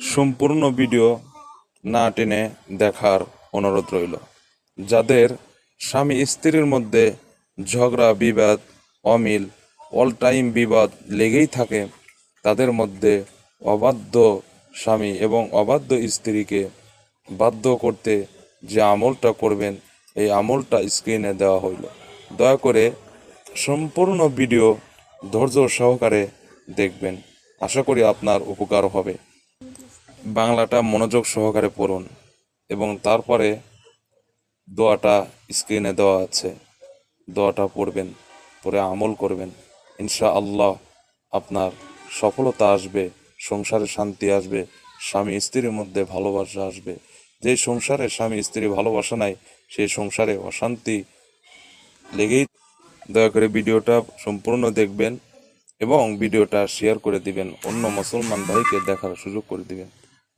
সম্পূর্ণ ভিডিও না টেনে দেখার অনুরোধ রইল। যাদের স্বামী স্ত্রীর মধ্যে ঝগড়া, বিবাদ, অমিল অল টাইম বিবাদ লেগেই থাকে, তাদের মধ্যে অবাধ্য স্বামী এবং অবাধ্য স্ত্রীকে বাধ্য করতে যে আমলটা করবেন, এই আমলটা স্ক্রিনে দেওয়া হইল। দয়া করে সম্পূর্ণ ভিডিও ধৈর্য সহকারে দেখবেন। আশা করি আপনার উপকার হবে। বাংলাটা মনোযোগ সহকারে পড়ুন এবং তারপরে দোয়াটা স্ক্রিনে দেওয়া আছে। দোয়াটা পড়বেন পরে আমল করবেন। ইনশা আল্লাহ আপনার সফলতা আসবে, সংসারে শান্তি আসবে, স্বামী স্ত্রীর মধ্যে ভালোবাসা আসবে। যে সংসারে স্বামী স্ত্রী ভালোবাসা নাই সেই সংসারে অশান্তি লেগেই দয়া করে ভিডিওটা সম্পূর্ণ দেখবেন এবং ভিডিওটা শেয়ার করে দিবেন। অন্য মুসলমান ভাইকে দেখার সুযোগ করে দিবেন।